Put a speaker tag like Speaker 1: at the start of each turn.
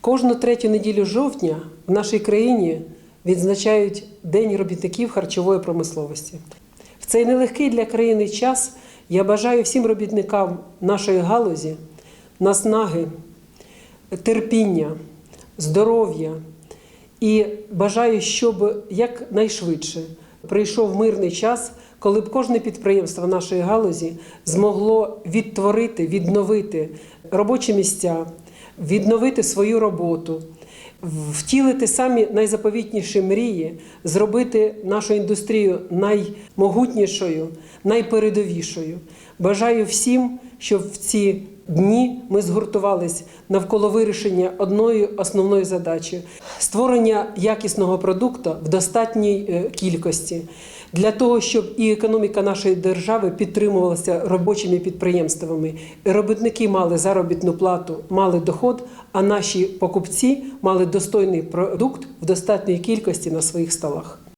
Speaker 1: Кожну третю неділю жовтня в нашій країні відзначають День робітників харчової промисловості. В цей нелегкий для країни час я бажаю всім робітникам нашої галузі наснаги, терпіння, здоров'я і бажаю, щоб якнайшвидше прийшов мирний час, коли б кожне підприємство нашої галузі змогло відтворити, відновити робочі місця, відновити свою роботу, втілити самі найзаповітніші мрії, зробити нашу індустрію наймогутнішою, найпередовішою. Бажаю всім, щоб в ці дні ми згуртувались навколо вирішення одної основної задачі створення якісного продукту в достатній е, кількості для того, щоб і економіка нашої держави підтримувалася робочими підприємствами, робітники мали заробітну плату, мали доход, а наші покупці мали достойний продукт в достатній кількості на своїх столах.